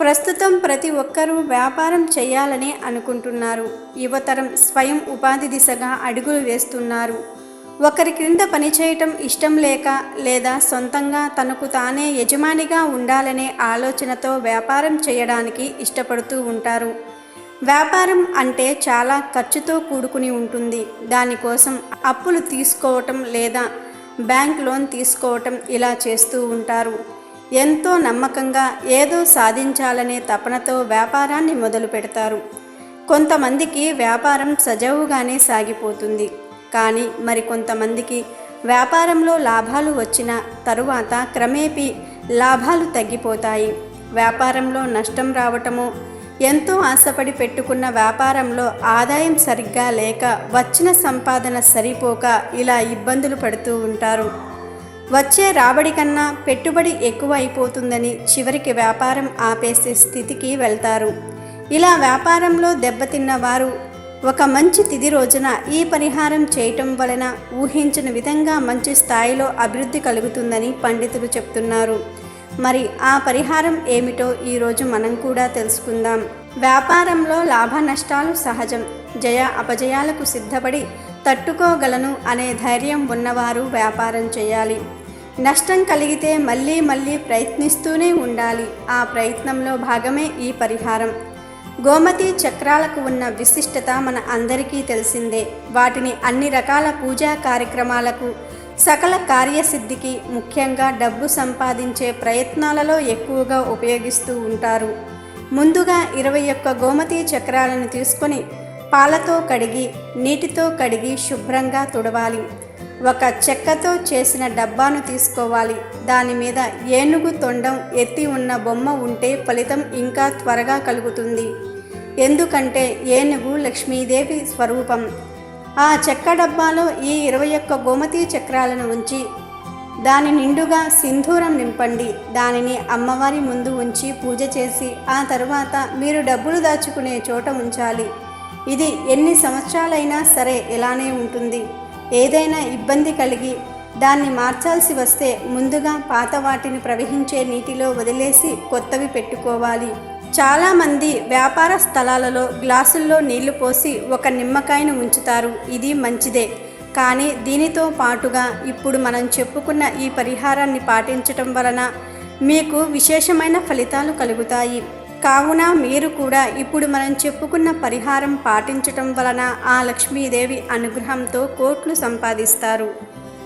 ప్రస్తుతం ప్రతి ఒక్కరూ వ్యాపారం చేయాలని అనుకుంటున్నారు. యువతరం స్వయం ఉపాధి దిశగా అడుగులు వేస్తున్నారు. ఒకరి క్రింద పనిచేయటం ఇష్టం లేక లేదా సొంతంగా తనకు తానే యజమానిగా ఉండాలనే ఆలోచనతో వ్యాపారం చేయడానికి ఇష్టపడుతూ ఉంటారు. వ్యాపారం అంటే చాలా ఖర్చుతో కూడుకుని ఉంటుంది. దానికోసం అప్పులు తీసుకోవటం లేదా బ్యాంక్ లోన్ తీసుకోవటం ఇలా చేస్తూ ఉంటారు. ఎంతో నమ్మకంగా ఏదో సాధించాలనే తపనతో వ్యాపారాన్ని మొదలు పెడతారు. కొంతమందికి వ్యాపారం సజావుగానే సాగిపోతుంది. కానీ మరికొంతమందికి వ్యాపారంలో లాభాలు వచ్చిన తరువాత క్రమేపీ లాభాలు తగ్గిపోతాయి. వ్యాపారంలో నష్టం రావటము ఎంతో ఆశపడి పెట్టుకున్న వ్యాపారంలో ఆదాయం సరిగ్గా లేక వచ్చిన సంపాదన సరిపోక ఇలా ఇబ్బందులు పడుతూ ఉంటారు. వచ్చే రాబడి కన్నా పెట్టుబడి ఎక్కువ అయిపోతుందని చివరికి వ్యాపారం ఆపేసే స్థితికి వెళ్తారు. ఇలా వ్యాపారంలో దెబ్బతిన్న వారు ఒక మంచి తిది రోజున ఈ పరిహారం చేయటం వలన ఊహించిన విధంగా మంచి స్థాయిలో అభివృద్ధి కలుగుతుందని పండితులు చెప్తున్నారు. మరి ఆ పరిహారం ఏమిటో ఈరోజు మనం కూడా తెలుసుకుందాం. వ్యాపారంలో లాభ నష్టాలు సహజం. జయ అపజయాలకు సిద్ధపడి తట్టుకోగలను అనే ధైర్యం ఉన్నవారు వ్యాపారం చేయాలి. నష్టం కలిగితే మళ్ళీ మళ్ళీ ప్రయత్నిస్తూనే ఉండాలి. ఆ ప్రయత్నంలో భాగమే ఈ పరిహారం. గోమతి చక్రాలకు ఉన్న విశిష్టత మన అందరికీ తెలిసిందే. వాటిని అన్ని రకాల పూజా కార్యక్రమాలకు సకల కార్యసిద్ధికి ముఖ్యంగా డబ్బు సంపాదించే ప్రయత్నాలలో ఎక్కువగా ఉపయోగిస్తూ ఉంటారు. ముందుగా ఇరవై ఒక్క గోమతి చక్రాలను తీసుకొని పాలతో కడిగి నీటితో కడిగి శుభ్రంగా తుడవాలి. ఒక చెక్కతో చేసిన డబ్బాను తీసుకోవాలి. దాని మీద ఏనుగు తొండం ఎత్తి ఉన్న బొమ్మ ఉంటే ఫలితం ఇంకా త్వరగా కలుగుతుంది. ఎందుకంటే ఏనుగు లక్ష్మీదేవి స్వరూపం. ఆ చెక్క డబ్బాలో ఈ ఇరవై ఒక్క గోమతి చక్రాలను ఉంచి దాని నిండుగా సింధూరం నింపండి. దానిని అమ్మవారి ముందు ఉంచి పూజ చేసి ఆ తరువాత మీరు డబ్బులు దాచుకునే చోట ఉంచాలి. ఇది ఎన్ని సంవత్సరాలైనా సరే ఇలానే ఉంటుంది. ఏదైనా ఇబ్బంది కలిగి దాన్ని మార్చాల్సి వస్తే ముందుగా పాత వాటిని ప్రవహించే నీటిలో వదిలేసి కొత్తవి పెట్టుకోవాలి. చాలామంది వ్యాపార స్థలాలలో గ్లాసుల్లో నీళ్ళు పోసి ఒక నిమ్మకాయను ఉంచుతారు. ఇది మంచిదే. కానీ దీనితో పాటుగా ఇప్పుడు మనం చెప్పుకున్న ఈ పరిహారాన్ని పాటించటం వలన మీకు విశేషమైన ఫలితాలు కలుగుతాయి. కావున మీరు కూడా ఇప్పుడు మనం చెప్పుకున్న పరిహారం పాటించటం వలన ఆ లక్ష్మీదేవి అనుగ్రహంతో కోట్లు సంపాదిస్తారు.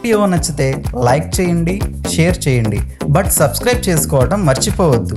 వీడియో నచ్చితే లైక్ చేయండి షేర్ చేయండి. బట్ సబ్స్క్రైబ్ చేసుకోవడం మర్చిపోవద్దు.